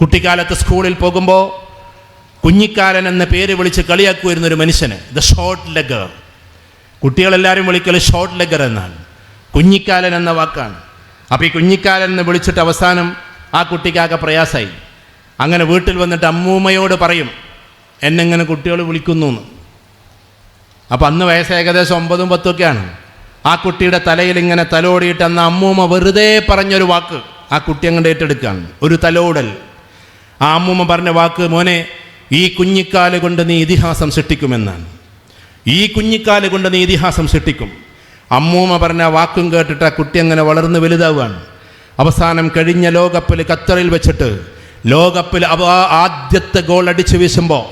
കുട്ടിക്കാലത്ത് സ്കൂളിൽ പോകുമ്പോൾ കുഞ്ഞിക്കാലൻ എന്ന പേര് വിളിച്ച് കളിയാക്കുമായിരുന്ന ഒരു മനുഷ്യന് ദ ഷോർട്ട് ലെഗർ കുട്ടികളെല്ലാവരും വിളിക്കൽ ഷോർട്ട് ലെഗർ എന്നാണ്. കുഞ്ഞിക്കാലൻ എന്ന വാക്കാണ്. അപ്പോൾ ഈ കുഞ്ഞിക്കാലൻ എന്ന് വിളിച്ചിട്ട് അവസാനം ആ കുട്ടിക്കാകെ പ്രയാസമായി അങ്ങനെ വീട്ടിൽ വന്നിട്ട് അമ്മൂമ്മയോട് പറയും എന്നെങ്ങനെ കുട്ടികൾ വിളിക്കുന്നു എന്ന് അപ്പോൾ അന്ന് വയസ്സ് ഏകദേശം ഒമ്പതും പത്തൊക്കെയാണ്. ആ കുട്ടിയുടെ തലയിൽ ഇങ്ങനെ തലോടിയിട്ട് അന്ന് അമ്മൂമ്മ വെറുതെ പറഞ്ഞൊരു വാക്ക് ആ കുട്ടി അങ്ങോട്ട് ഏറ്റെടുക്കുകയാണ്. ഒരു തലോടൽ. ആ അമ്മൂമ്മ പറഞ്ഞ വാക്ക് മോനെ ഈ കുഞ്ഞിക്കാൽ കൊണ്ട് നീ ഇതിഹാസം സൃഷ്ടിക്കുമെന്നാണ്. ഈ കുഞ്ഞിക്കാൽ കൊണ്ട് നീ ഇതിഹാസം സൃഷ്ടിക്കും. അമ്മൂമ്മ പറഞ്ഞ വാക്കും കേട്ടിട്ട് ആ കുട്ടി അങ്ങനെ വളർന്ന് വലുതാവുകയാണ്. അവസാനം കഴിഞ്ഞ ലോകപ്പിൽ ഖത്തറിൽ വെച്ചിട്ട് ലോകപ്പിൽ അവ ആദ്യത്തെ ഗോൾ അടിച്ചു വീശുമ്പോൾ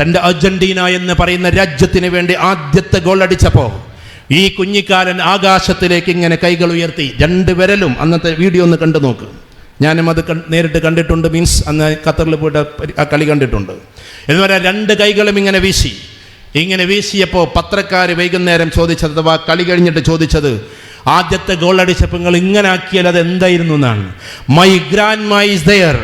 തന്റെ അർജന്റീന എന്ന് പറയുന്ന രാജ്യത്തിന് വേണ്ടി ആദ്യത്തെ ഗോൾ അടിച്ചപ്പോൾ ഈ കുഞ്ഞിക്കാലൻ ആകാശത്തിലേക്ക് ഇങ്ങനെ കൈകൾ ഉയർത്തി രണ്ട് വിരലും അന്നത്തെ വീഡിയോ ഒന്ന് കണ്ടു നോക്ക്. ഞാനും അത് നേരിട്ട് കണ്ടിട്ടുണ്ട് മീൻസ് അന്ന് ഖത്തറിൽ പോയിട്ട് ആ കളി കണ്ടിട്ടുണ്ട്. എന്ന് പറയാൻ രണ്ട് കൈകളും ഇങ്ങനെ വീശി. ഇങ്ങനെ വീശിയപ്പോൾ പത്രക്കാർ വൈകുന്നേരം ചോദിച്ചത് അഥവാ കളി കഴിഞ്ഞിട്ട് ചോദിച്ചത് ആദ്യത്തെ ഗോൾ അടിച്ചപ്പോൾ നിങ്ങൾ ഇങ്ങനെ ആക്കിയാൽ അത് എന്തായിരുന്നു എന്നാണ്. My grand my is there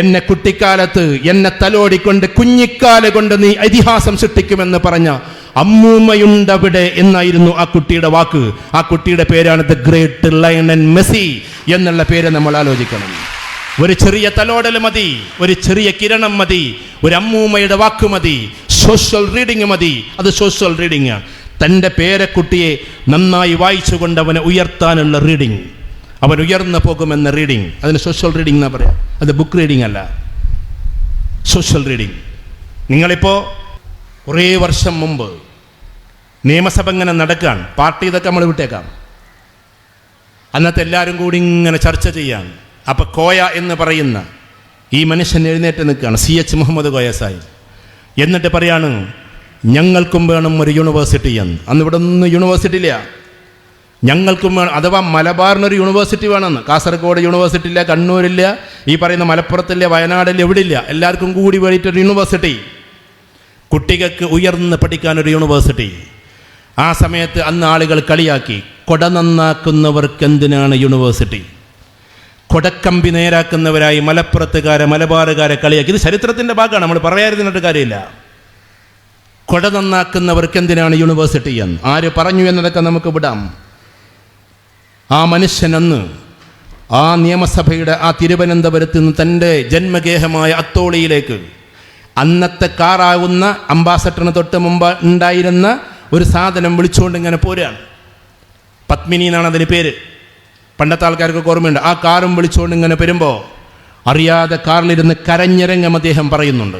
എന്നെ കുട്ടിക്കാലത്ത് എന്നെ തലോടിക്കൊണ്ട് കുഞ്ഞിക്കാല കൊണ്ട് നീ ഇതിഹാസം സൃഷ്ടിക്കുമെന്ന് പറഞ്ഞ അമ്മൂമ്മയുണ്ടവിടെ എന്നായിരുന്നു ആ കുട്ടിയുടെ വാക്ക്. ആ കുട്ടിയുടെ പേരാണ് ദ ഗ്രേറ്റ് ലയണൻ മെസ്സി എന്നുള്ള പേര് നമ്മൾ ആലോചിക്കണം. ഒരു ചെറിയ തലോടൽ മതി ഒരു ചെറിയ കിരണം മതി ഒരു അമ്മൂമ്മയുടെ വാക്ക് മതി സോഷ്യൽ റീഡിങ് മതി. അത് സോഷ്യൽ റീഡിങ് തന്റെ പേരക്കുട്ടിയെ നന്നായി വായിച്ചുകൊണ്ട് അവനെ ഉയർത്താനുള്ള റീഡിങ് അവൻ ഉയർന്നു പോകുമെന്ന റീഡിങ് അതിന് സോഷ്യൽ റീഡിംഗ് എന്നാ പറയാം? അത് ബുക്ക് റീഡിംഗ് അല്ല. സോഷ്യൽ റീഡിംഗ് നിങ്ങളിപ്പോൾ കുറേ വർഷം മുമ്പ് നിയമസഭ ഇങ്ങനെ നടക്കുകയാണ്. പാർട്ടി ഇതൊക്കെ നമ്മൾ വിട്ടേക്കാം. അന്നത്തെ എല്ലാവരും കൂടി ഇങ്ങനെ ചർച്ച ചെയ്യാൻ അപ്പോൾ കോയ എന്ന് പറയുന്ന ഈ മനുഷ്യൻ എഴുന്നേറ്റ് നിൽക്കുകയാണ്. C H Muhammad Koya Sahib. എന്നിട്ട് പറയാണ് ഞങ്ങൾക്കും വേണം ഒരു യൂണിവേഴ്സിറ്റി എന്ന്. അന്ന് ഇവിടെ ഒന്നും യൂണിവേഴ്സിറ്റി ഇല്ല. ഞങ്ങൾക്കും വേണം അഥവാ മലബാറിനൊരു യൂണിവേഴ്സിറ്റി വേണമെന്ന്. കാസർഗോഡ് യൂണിവേഴ്സിറ്റി ഇല്ല കണ്ണൂരില്ല ഈ പറയുന്ന മലപ്പുറത്തില്ല വയനാടില്ല ഇല്ല എല്ലാവർക്കും കൂടി വേണ്ടിയിട്ടൊരു യൂണിവേഴ്സിറ്റി. കുട്ടികൾക്ക് ഉയർന്ന് പഠിക്കാനൊരു യൂണിവേഴ്സിറ്റി. ആ സമയത്ത് അന്ന് ആളുകൾ കളിയാക്കി കൊട നന്നാക്കുന്നവർക്ക് എന്തിനാണ് യൂണിവേഴ്സിറ്റി? കൊടക്കമ്പി നേരാക്കുന്നവരായി മലപ്പുറത്തുകാരെ മലബാറുകാരെ കളിയാക്കി. ഇത് ചരിത്രത്തിന്റെ ഭാഗമാണ് നമ്മൾ പറയാതിരുന്നിട്ട് കാര്യമില്ല. കൊട നന്നാക്കുന്നവർക്ക് എന്തിനാണ് യൂണിവേഴ്സിറ്റി എന്ന്? ആര് പറഞ്ഞു എന്നതൊക്കെ നമുക്ക് വിടാം. ആ മനുഷ്യൻ അന്ന് ആ നിയമസഭയുടെ ആ തിരുവനന്തപുരത്ത് നിന്ന് തന്റെ ജന്മഗേഹമായ അത്തോളിയിലേക്ക് അന്നത്തെ കാറാവുന്ന അംബാസഡറിന് തൊട്ട് മുമ്പ് ഉണ്ടായിരുന്ന ഒരു സാധനം വിളിച്ചുകൊണ്ട് ഇങ്ങനെ പോരുകയാണ്. പത്മിനി എന്നാണ് അതിന് പേര്. പണ്ടത്തെ ആൾക്കാർക്ക് ഓർമ്മയുണ്ട്. ആ കാറും വിളിച്ചുകൊണ്ട് ഇങ്ങനെ വരുമ്പോൾ അറിയാതെ കാറിലിരുന്ന് കരഞ്ഞരങ്ങം അദ്ദേഹം പറയുന്നുണ്ട്.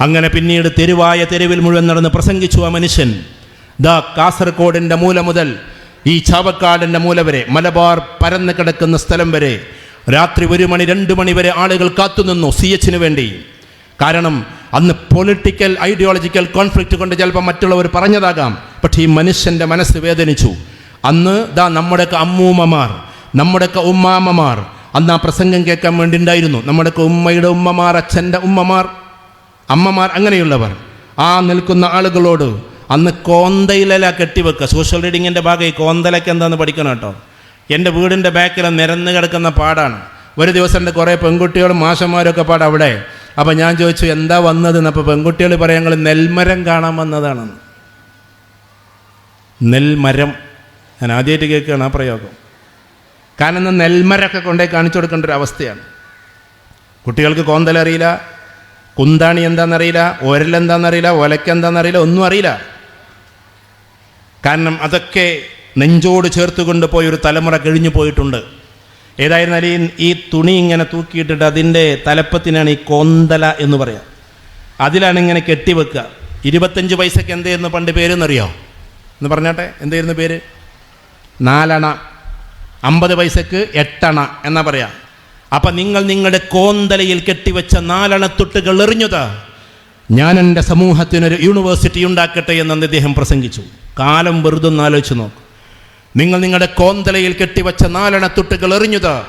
അങ്ങനെ പിന്നീട് തെരുവായ തെരുവിൽ മുഴുവൻ നടന്ന് പ്രസംഗിച്ചു ആ മനുഷ്യൻ. ദാ കാസർഗോഡിന്റെ മൂല മുതൽ ഈ ചാവക്കാടിന്റെ മൂല വരെ മലബാർ പരന്ന് കിടക്കുന്ന സ്ഥലം വരെ രാത്രി ഒരു മണി രണ്ട് മണി വരെ ആളുകൾ കാത്തുനിന്നു സി എച്ചിന് വേണ്ടി. കാരണം അന്ന് പൊളിറ്റിക്കൽ ഐഡിയോളജിക്കൽ കോൺഫ്ലിക്റ്റ് കൊണ്ട് ചിലപ്പോൾ മറ്റുള്ളവർ പറഞ്ഞതാകാം. പക്ഷേ ഈ മനുഷ്യന്റെ മനസ്സ് വേദനിച്ചു. അന്ന് ദാ നമ്മുടെയൊക്കെ അമ്മൂമ്മമാർ നമ്മുടെയൊക്കെ ഉമ്മാമ്മമാർ അന്ന് ആ പ്രസംഗം കേൾക്കാൻ വേണ്ടി ഉണ്ടായിരുന്നു നമ്മുടെയൊക്കെ ഉമ്മയുടെ ഉമ്മമാർ അച്ഛന്റെ ഉമ്മമാർ അമ്മമാർ അങ്ങനെയുള്ളവർ. ആ നിൽക്കുന്ന ആളുകളോട് അന്ന് കോന്തയില കെട്ടിവെക്കുക. സോഷ്യൽ റീഡിങ്ങിന്റെ ഭാഗം ഈ കോന്തലൊക്കെ എന്താണെന്ന് പഠിക്കണം കേട്ടോ. എന്റെ വീടിന്റെ ബാക്കിൽ നിരന്ന് കിടക്കുന്ന പാടാണ്. ഒരു ദിവസം എന്റെ കുറേ പെൺകുട്ടികളും മാഷന്മാരൊക്കെ പാട് അവിടെ. അപ്പോൾ ഞാൻ ചോദിച്ചു എന്താ വന്നതെന്ന് അപ്പോൾ പെൺകുട്ടികൾ പറയാം ഞങ്ങൾ നെൽമരം കാണാൻ വന്നതാണെന്ന് നെൽമരം. ഞാൻ ആദ്യമായിട്ട് കേൾക്കുകയാണ് ആ പ്രയോഗം. കാരണം നെൽമരമൊക്കെ കൊണ്ടുപോയി കാണിച്ചു കൊടുക്കേണ്ട ഒരു അവസ്ഥയാണ്. കുട്ടികൾക്ക് കോന്തൽ അറിയില്ല കുന്താണി എന്താണെന്നറിയില്ല ഒരലെന്താണെന്നറിയില്ല ഒലക്കെന്താണെന്നറിയില്ല ഒന്നും അറിയില്ല. കാരണം അതൊക്കെ നെഞ്ചോട് ചേർത്ത് കൊണ്ടുപോയി ഒരു തലമുറ കഴിഞ്ഞു പോയിട്ടുണ്ട്. ഏതായിരുന്നാലും ഈ ഈ തുണി ഇങ്ങനെ തൂക്കിയിട്ടിട്ട് അതിന്റെ തലപ്പത്തിനാണ് ഈ കോന്തല എന്ന് പറയാം. അതിലാണ് ഇങ്ങനെ കെട്ടിവെക്കുക. ഇരുപത്തഞ്ച് പൈസയ്ക്ക് എന്തേന്ന് പണ്ട് പേരെന്നറിയോ? എന്ന് പറഞ്ഞാട്ടെ എന്തായിരുന്നു പേര്? നാലണ. അമ്പത് പൈസക്ക് എട്ടണ എന്നാ പറയാ. അപ്പം നിങ്ങൾ നിങ്ങളുടെ കോന്തലയിൽ കെട്ടിവെച്ച നാലണത്തൊട്ടുകൾ എറിഞ്ഞത്. ഞാൻ എന്റെ സമൂഹത്തിനൊരു യൂണിവേഴ്സിറ്റി ഉണ്ടാക്കട്ടെ എന്ന് അദ്ദേഹം പ്രസംഗിച്ചു. കാലം വെറുതെ ഒന്ന് ആലോചിച്ച് നോക്കും. നിങ്ങൾ നിങ്ങളുടെ കോന്തലയിൽ കെട്ടിവച്ച നാലണ തുട്ടുകൾ എറിഞ്ഞത്.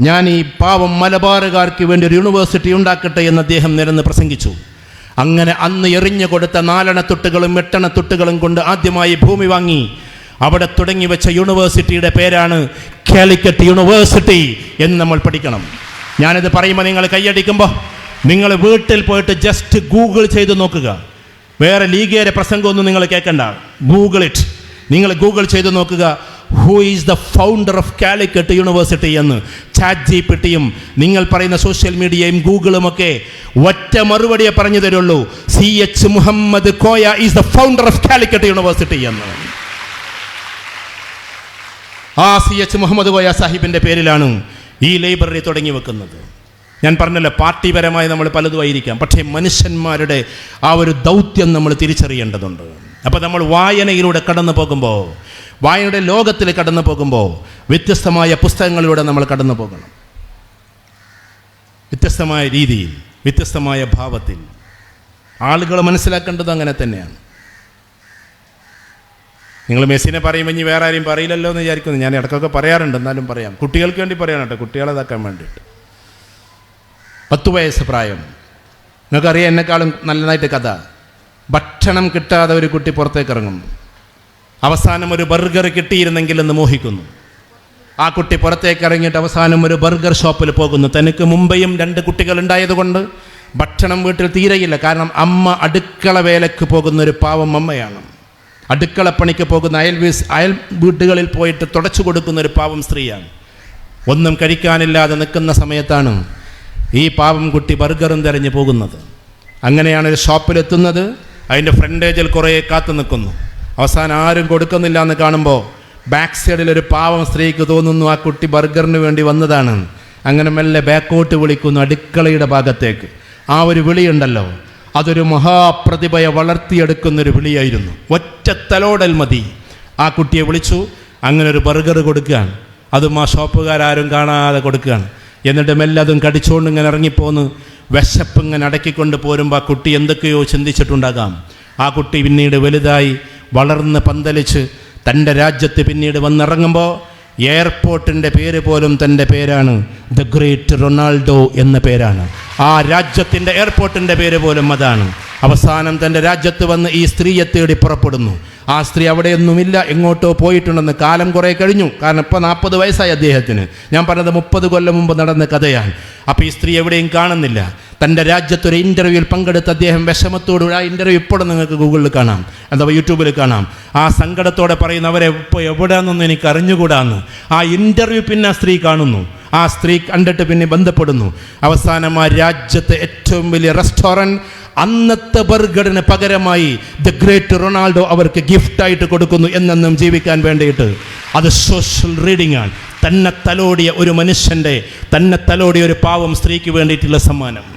ഞാൻ ഈ പാവം മലബാറുകാർക്ക് വേണ്ടി ഒരു യൂണിവേഴ്സിറ്റി ഉണ്ടാക്കട്ടെ എന്ന് അദ്ദേഹം നിരന്ന് പ്രസംഗിച്ചു. അങ്ങനെ അന്ന് എറിഞ്ഞു കൊടുത്ത നാലണത്തുട്ടുകളും എട്ടണത്തുട്ടുകളും കൊണ്ട് ആദ്യമായി ഭൂമി വാങ്ങി. അവിടെ തുടങ്ങി വെച്ച യൂണിവേഴ്സിറ്റിയുടെ പേരാണ് കാലിക്കറ്റ് യൂണിവേഴ്സിറ്റി എന്ന് നമ്മൾ പഠിക്കണം. ഞാനിത് പറയുമ്പോൾ നിങ്ങൾ കൈയടിക്കുമ്പോൾ നിങ്ങൾ വീട്ടിൽ പോയിട്ട് ജസ്റ്റ് ഗൂഗിൾ ചെയ്ത് നോക്കുക. വേറെ ലീഗേരെ പ്രസംഗമൊന്നും നിങ്ങൾ കേൾക്കണ്ട ഗൂഗിൾ ഇറ്റ് നിങ്ങൾ ഗൂഗിൾ ചെയ്ത് നോക്കുക. Who is the founder of Calicut university എന്ന് ചാറ്റ് ജി പിട്ടിയും നിങ്ങൾ പറയുന്ന സോഷ്യൽ മീഡിയയും ഗൂഗിളും ഒക്കെ ഒറ്റ മറുപടിയെ പറഞ്ഞു തരുള്ളൂ. C H Muhammad Koya is the founder of Calicut university എന്ന്. ആ സി എച്ച് മുഹമ്മദ് കോയ സാഹിബിന്റെ പേരിലാണ് ഈ ലൈബ്രറി തുടങ്ങി വെക്കുന്നത്. ഞാൻ പറഞ്ഞല്ലോ പാർട്ടിപരമായി നമ്മൾ പലതുമായിരിക്കാം പക്ഷേ മനുഷ്യന്മാരുടെ ആ ഒരു ദൗത്യം നമ്മൾ തിരിച്ചറിയേണ്ടതുണ്ട്. അപ്പോൾ നമ്മൾ വായനയിലൂടെ കടന്നു പോകുമ്പോൾ വായനയുടെ ലോകത്തിൽ കടന്നു പോകുമ്പോൾ വ്യത്യസ്തമായ പുസ്തകങ്ങളിലൂടെ നമ്മൾ കടന്നു പോകണം. വ്യത്യസ്തമായ രീതിയിൽ വ്യത്യസ്തമായ ഭാവത്തിൽ. ആളുകൾ മനസ്സിലാക്കേണ്ടത് അങ്ങനെ തന്നെയാണ്. നിങ്ങൾ മെസ്സിനെ പറയുമ്പോൾ ഇനി വേറെ ആരെയും പറയില്ലല്ലോ എന്ന് വിചാരിക്കുന്നു. ഞാൻ ഇടയ്ക്കൊക്കെ പറയാറുണ്ട് എന്നാലും പറയാം. കുട്ടികൾക്ക് വേണ്ടി പറയാൻ കേട്ടോ കുട്ടികളെ ഇതാക്കാൻ വേണ്ടിയിട്ട്. പത്ത് വയസ്സ് പ്രായം. നിങ്ങൾക്കറിയാം എന്നെക്കാളും നല്ലതായിട്ട് കഥ. ഭക്ഷണം കിട്ടാതെ ഒരു കുട്ടി പുറത്തേക്ക് ഇറങ്ങുന്നു. അവസാനം ഒരു ബർഗർ കിട്ടിയിരുന്നെങ്കിൽ എന്ന് മോഹിക്കുന്നു. ആ കുട്ടി പുറത്തേക്ക് ഇറങ്ങിയിട്ട് അവസാനം ഒരു ബർഗർ ഷോപ്പിൽ പോകുന്നു. തനിക്ക് മുമ്പെയും രണ്ട് കുട്ടികൾ ഉണ്ടായതുകൊണ്ട് ഭക്ഷണം വീട്ടിൽ തീരെയില്ല. കാരണം അമ്മ അടുക്കള വേലക്ക് പോകുന്ന ഒരു പാവം അമ്മയാണ്. അടുക്കളപ്പണിക്ക് പോകുന്ന അയൽ വീസ് അയൽ വീട്ടുകളിൽ പോയിട്ട് തുടച്ചു കൊടുക്കുന്ന ഒരു പാവം സ്ത്രീയാണ്. ഒന്നും കഴിക്കാനില്ലാതെ നിൽക്കുന്ന സമയത്താണ് ഈ പാവം കുട്ടി ബർഗറും തിരഞ്ഞു പോകുന്നത്. അങ്ങനെയാണ് ഒരു ഷോപ്പിലെത്തുന്നത്. അതിന്റെ ഫ്രണ്ടേജിൽ കുറേ കാത്തു നിൽക്കുന്നു. അവസാനം ആരും കൊടുക്കുന്നില്ല എന്ന് കാണുമ്പോൾ ബാക്ക് സൈഡിൽ ഒരു പാവം സ്ത്രീക്ക് തോന്നുന്നു ആ കുട്ടി ബർഗറിന് വേണ്ടി വന്നതാണ്. അങ്ങനെ മെല്ലെ ബാക്കോട്ട് വിളിക്കുന്നു അടുക്കളയുടെ ഭാഗത്തേക്ക്. ആ ഒരു വിളിയുണ്ടല്ലോ. അതൊരു മഹാപ്രതിഭയെ വളർത്തിയെടുക്കുന്നൊരു വിളിയായിരുന്നു. ഒറ്റ തലോടൽ മതി. ആ കുട്ടിയെ വിളിച്ചു. അങ്ങനെ ഒരു ബർഗർ കൊടുക്കുകയാണ്. അതും ആ ഷോപ്പുകാരും കാണാതെ കൊടുക്കുകയാണ്. എന്നിട്ട് മെല്ലെ അതും കടിച്ചുകൊണ്ട് ഇങ്ങനെ ഇറങ്ങിപ്പോന്ന് വിശപ്പ് ഇങ്ങനെ അടക്കിക്കൊണ്ട് പോരുമ്പോൾ ആ കുട്ടി എന്തൊക്കെയോ ചിന്തിച്ചിട്ടുണ്ടാകാം. ആ കുട്ടി പിന്നീട് വലുതായി വളർന്ന് പന്തലിച്ച് തന്റെ രാജ്യത്ത് പിന്നീട് വന്നിറങ്ങുമ്പോൾ എയർപോർട്ടിന്റെ പേര് പോലും തന്റെ പേരാണ്. ദ ഗ്രേറ്റ് റൊണാൾഡോ എന്ന പേരാണ്. ആ രാജ്യത്തിന്റെ എയർപോർട്ടിന്റെ പേര് പോലും അതാണ്. അവസാനം തന്റെ രാജ്യത്ത് വന്ന് ഈ സ്ത്രീയെ തേടി പുറപ്പെടുന്നു. ആ സ്ത്രീ അവിടെയൊന്നുമില്ല എങ്ങോട്ടോ പോയിട്ടുണ്ടെന്ന് കാലം കുറേ കഴിഞ്ഞു. കാരണം ഇപ്പോൾ നാൽപ്പത് വയസ്സായി അദ്ദേഹത്തിന്. ഞാൻ പറഞ്ഞത് മുപ്പത് കൊല്ലം മുമ്പ് നടന്ന കഥയാണ്. അപ്പോൾ ഈ സ്ത്രീ എവിടെയും കാണുന്നില്ല. തന്റെ രാജ്യത്തൊരു ഇന്റർവ്യൂവിൽ പങ്കെടുത്ത് അദ്ദേഹം വിഷമത്തോടുകൂടി ആ ഇന്റർവ്യൂ ഇപ്പോഴും നിങ്ങൾക്ക് ഗൂഗിളിൽ കാണാം. അഥവാ യൂട്യൂബിൽ കാണാം. ആ സങ്കടത്തോടെ പറയുന്ന അവരെ ഇപ്പോൾ എവിടെയാണെന്നൊന്നും എനിക്ക് അറിഞ്ഞുകൂടാന്ന്. ആ ഇന്റർവ്യൂ പിന്നെ ആ സ്ത്രീ കാണുന്നു. ആ സ്ത്രീ കണ്ടിട്ട് പിന്നെ ബന്ധപ്പെടുന്നു. അവസാനം ആ രാജ്യത്തെ ഏറ്റവും വലിയ റെസ്റ്റോറന്റ് അന്നത്തെ ബർഗറിന് പകരമായി ദ ഗ്രേറ്റ് റൊണാൾഡോ അവർക്ക് ഗിഫ്റ്റായിട്ട് കൊടുക്കുന്നു എന്നെന്നും ജീവിക്കാൻ വേണ്ടിയിട്ട്. അത് സോഷ്യൽ റീഡിംഗ് ആണ്. തന്നെ തലോടിയ ഒരു മനുഷ്യന്റെ തന്നെ തലോടിയ ഒരു പാവം സ്ത്രീക്ക് വേണ്ടിയിട്ടുള്ള സമ്മാനം.